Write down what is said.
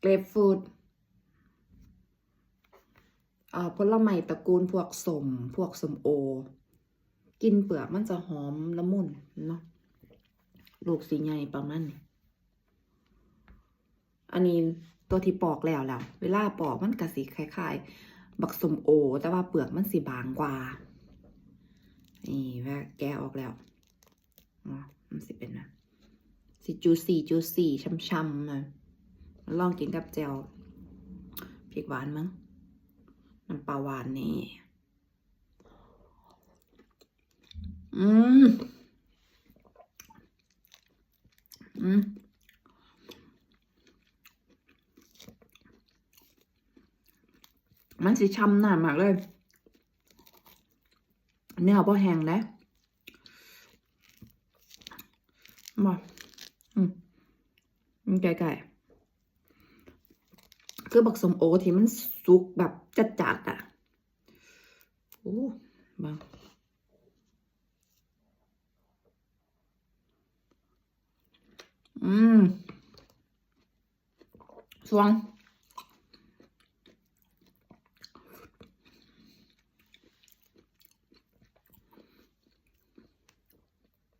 เกรปฟรุตเอ่อผลไม้ตระกูลพวกสมพวกสมโอ กินเปลือกมันจะหอมละมุนเนาะลูกสีใหญ่ประมาณนี้อันนี้ตัวที่ปอกแล้วแล้ว เวลาปอกมันกะสีคล้ายๆ บักสมโอ แต่ว่าเปลือกมันสีบางกว่า นี่แว่าแกะออกแล้วอ๋อมันสิเป็นนะสิจูซี่จูซี่ช่ำๆนะ ลองกินกับแจวพริกหวานมั้งน้ำปลาหวานนี่ อืม อืมมันสิช่ำหนามากเลย เนื้อบ่แห้งแล้วบ่อืมมันไก่ๆ คือบักสมโอที่มันสุกแบบจัดๆอะ โอ้บางอืมสวง